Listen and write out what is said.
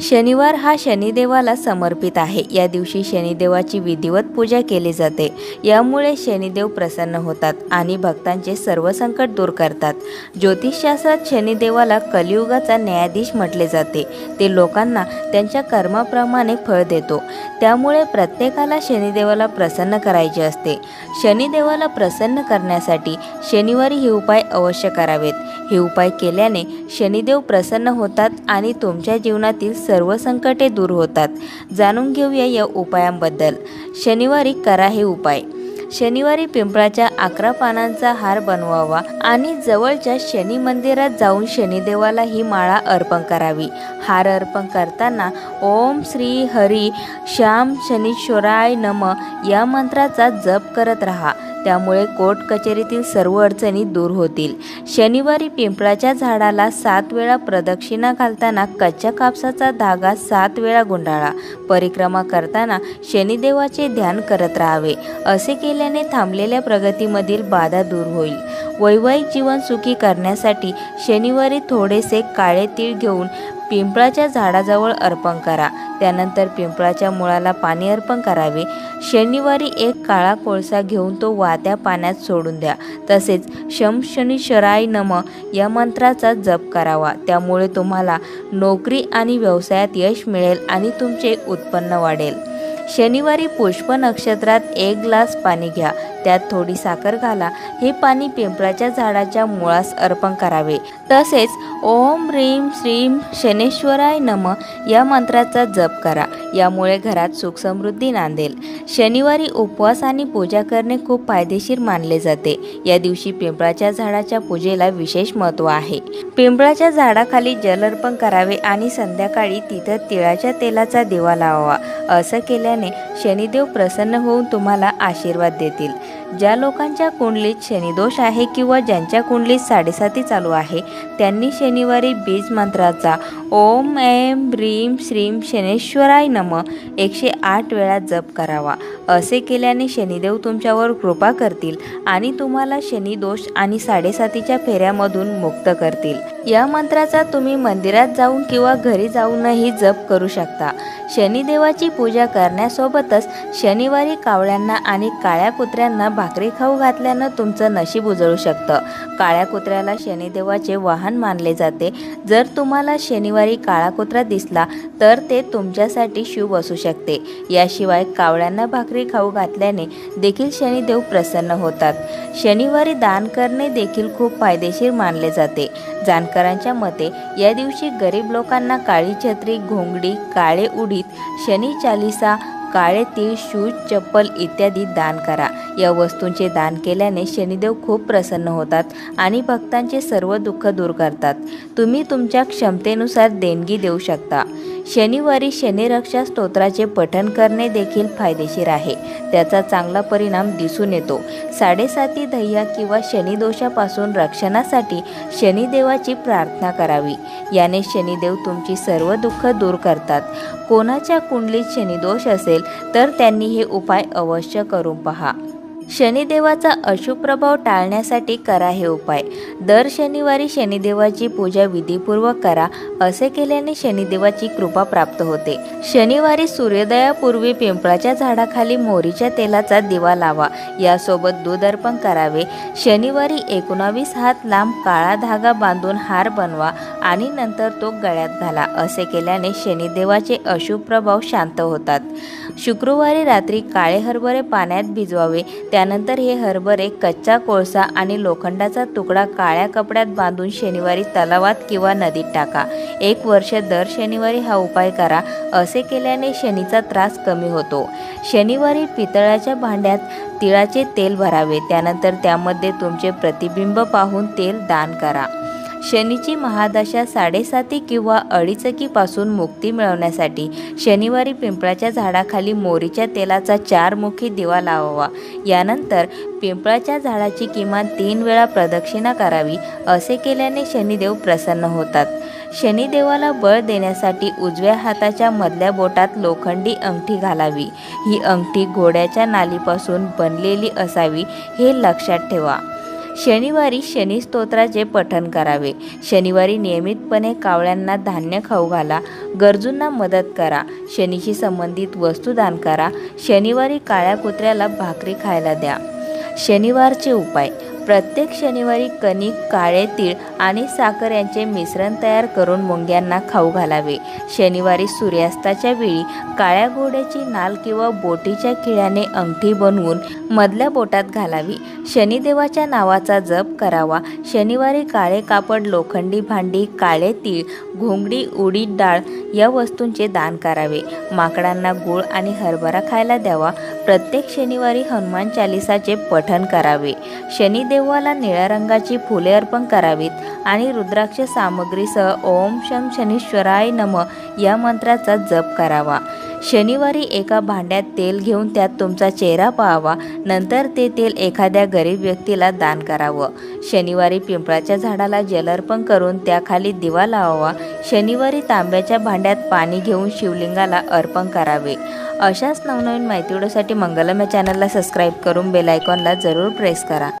शनिवार हा शनिदेवाला समर्पित आहे. या दिवशी शनिदेवाची विधिवत पूजा केली जाते. यामुळे शनिदेव प्रसन्न होतात आणि भक्तांचे सर्व संकट दूर करतात. ज्योतिषशास्त्रात शनिदेवाला कलियुगाचा न्यायाधीश म्हटले जाते. ते लोकांना त्यांच्या कर्माप्रमाणे फळ देतो. त्यामुळे प्रत्येकाला शनिदेवाला प्रसन्न करायचे असते. शनिदेवाला प्रसन्न करण्यासाठी शनिवारी हे उपाय अवश्य करावेत. हे उपाय केल्याने शनिदेव प्रसन्न होतात आणि तुमच्या जीवनातील सर्व संकटे दूर होतात. जाणून घेऊया या उपायांबद्दल. शनिवारी करा हे उपाय. शनिवारी पिंपळाच्या अकरा पानांचा हार बनवावा आणि जवळच्या शनी मंदिरात जाऊन शनिदेवाला ही माळा अर्पण करावी. हार अर्पण करताना ओम श्री हरी श्याम शनीश्वराय नम या मंत्राचा जप करत राहा. त्यामुळे कोर्ट कचेरीतील सर्व अडचणी दूर होतील. शनिवारी पिंपळाच्या झाडाला सात वेळा प्रदक्षिणा घालताना कच्च्या कापसाचा धागा सात वेळा गुंडाळा. परिक्रमा करताना शनिदेवाचे ध्यान करत राहावे. असे केल्याने थांबलेल्या प्रगतीमधील बाधा दूर होईल. वैवाहिक जीवन सुखी करण्यासाठी शनिवारी थोडेसे काळे तीळ घेऊन पिंपळाच्या झाडाजवळ अर्पण करा. त्यानंतर पिंपळाच्या मुळाला पाणी अर्पण करावे. शनिवारी एक काळा कोळसा घेऊन तो वात्या पाण्यात सोडून द्या. तसेच शम शनी शराय नम या मंत्राचा जप करावा. त्यामुळे तुम्हाला नोकरी आणि व्यवसायात यश मिळेल आणि तुमचे उत्पन्न वाढेल. शनिवारी पुष्प नक्षत्रात एक ग्लास पाणी घ्या. त्यात थोडी साखर घाला. हे पाणी पिंपळाच्या झाडाच्या मुळास अर्पण करावे. तसेच ओम ह्रीम श्रीम शनेश्वराय नम या मंत्राचा जप करा. यामुळे घरात सुख समृद्धी नांदेल. शनिवारी उपवास आणि पूजा करणे खूप फायदेशीर मानले जाते. या दिवशी पिंपळाच्या झाडाच्या पूजेला विशेष महत्त्व आहे. पिंपळाच्या झाडाखाली जल अर्पण करावे आणि संध्याकाळी तिथं तिळाच्या तेलाचा दिवा लावावा. असं केल्याने शनिदेव प्रसन्न होऊन तुम्हाला आशीर्वाद देतील. ज्या लोकांच्या कुंडलीत शनिदोष आहे किंवा ज्यांच्या कुंडलीत साडेसाती चालू आहे त्यांनी शनिवारी बीज मंत्राचा ओम ऐम ह्रीम श्रीम शनेश्वराय नम एकशे आठ वेळा जप करावा. असे केल्याने शनिदेव तुमच्यावर कृपा करतील आणि तुम्हाला शनिदोष आणि साडेसातीच्या फेऱ्यामधून मुक्त करतील. या मंत्राचा तुम्ही मंदिरात जाऊन किंवा घरी जाऊनही जप करू शकता. शनिदेवाची पूजा करण्यासोबतच शनिवारी कावळ्यांना आणि काळ्या कुत्र्यांना भाकरी खाऊ घातल्यानं तुमचं नशीब उजळू शकतं. काळ्या कुत्र्याला शनिदेवाचे वाहन मानले जाते. जर तुम्हाला शनिवारी काळा कुत्रा दिसला तर ते तुमच्यासाठी शुभ असू शकते. याशिवाय कावळ्यांना भाकरी खाऊ घातल्याने देखील शनिदेव प्रसन्न होतात. शनिवारी दान करणे देखील खूप फायदेशीर मानले जाते. जाणकारांच्या मते या दिवशी गरीब लोकांना काळी छत्री घोंगडी काळे उडीद शनी चालिसा काळे तीळ शूज चप्पल इत्यादी दान करा. या वस्तूंचे दान केल्याने शनिदेव खूप प्रसन्न होतात आणि भक्तांचे सर्व दुःख दूर करतात. तुम्ही तुमच्या क्षमतेनुसार देणगी देऊ शकता. शनिवारी शनिरक्षा स्तोत्राचे पठण करणे देखील फायदेशीर आहे. त्याचा चांगला परिणाम दिसून येतो. साडेसाती दह्या किंवा शनिदोषापासून रक्षणासाठी शनिदेवाची प्रार्थना करावी. याने शनिदेव तुमची सर्व दुःख दूर करतात. कोणाच्या कुंडलीत शनिदोष असेल तर त्यांनी हे उपाय अवश्य करून पहा. शनिदेवाचा अशुभ प्रभाव टाळण्यासाठी करा हे उपाय. दर शनिवारी शनिदेवाची पूजा विधीपूर्वक करा असे केल्याने शनिदेवाची कृपा प्राप्त होते. शनिवारी सूर्योदयापूर्वी पिंपळाच्या झाडाखाली मोरीच्या तेलाचा दिवा लावा. यासोबत दूध अर्पण करावे. शनिवारी एकोणावीस हात लांब काळा धागा बांधून हार बनवा आणि नंतर तो गळ्यात घाला असे केल्याने शनिदेवाचे अशुभ प्रभाव शांत होतात. शुक्रवारी रात्री काळे हरभरे पाण्यात भिजवावे. त्यानंतर हे हरभरे कच्चा कोळसा आणि लोखंडाचा तुकडा काळ्या कपड्यात बांधून शनिवारी तलावात किंवा नदीत टाका. एक वर्ष दर शनिवारी हा उपाय करा असे केल्याने शनीचा त्रास कमी होतो. शनिवारी पितळाच्या भांड्यात तिळाचे तेल भरावे त्यानंतर त्यामध्ये तुमचे प्रतिबिंब पाहून तेल दान करा. शनीची महादशा साडेसाती किंवा अडीचकीपासून मुक्ती मिळवण्यासाठी शनिवारी पिंपळाच्या झाडाखाली मोरीच्या तेलाचा चारमुखी दिवा लावावा. यानंतर पिंपळाच्या झाडाची किमान तीन वेळा प्रदक्षिणा करावी असे केल्याने शनिदेव प्रसन्न होतात. शनिदेवाला बळ देण्यासाठी उजव्या हाताच्या मधल्या बोटात लोखंडी अंगठी घालावी. ही अंगठी घोड्याच्या नालीपासून बनलेली असावी हे लक्षात ठेवा. शनिवारी शनी स्तोत्राचे पठण करावे. शनिवारी नियमितपणे कावळ्यांना धान्य खाऊ घाला. गरजूंना मदत करा. शनीशी संबंधित वस्तू दान करा. शनिवारी काळ्या कुत्र्याला भाकरी खायला द्या. शनिवारचे उपाय. प्रत्येक शनिवारी कणिक काळे तीळ आणि साखर यांचे मिश्रण तयार करून मुंग्यांना खाऊ घालावे. शनिवारी सूर्यास्ताच्या वेळी काळ्या घोड्याची नाल किंवा बोटीच्या किळ्याने अंगठी बनवून मधल्या बोटात घालावी. शनिदेवाच्या नावाचा जप करावा. शनिवारी काळे कापड लोखंडी भांडी काळे तीळ घोंगडी उडीद डाळ या वस्तूंचे दान करावे. माकडांना गूळ आणि हरभरा खायला द्यावा. प्रत्येक शनिवारी हनुमान चालिसाचे पठण करावे. शनिदेवाला निळ्या रंगाची फुले अर्पण करावीत आणि रुद्राक्ष सामग्रीसह ओम शम शनीश्वराय नम या मंत्राचा जप करावा. शनिवारी एका भांड्यात तेल घेऊन त्यात तुमचा चेहरा पाहावा. नंतर ते तेल एखाद्या गरीब व्यक्तीला दान करावं. शनिवारी पिंपळाच्या झाडाला जल अर्पण करून त्याखाली दिवा लावावा. शनिवारी तांब्याच्या भांड्यात पाणी घेऊन शिवलिंगाला अर्पण करावे. अशाच नवनवीन माहितीसाठी मंगलम या चॅनलला सबस्क्राईब करून बेल आयकॉनला जरूर प्रेस करा.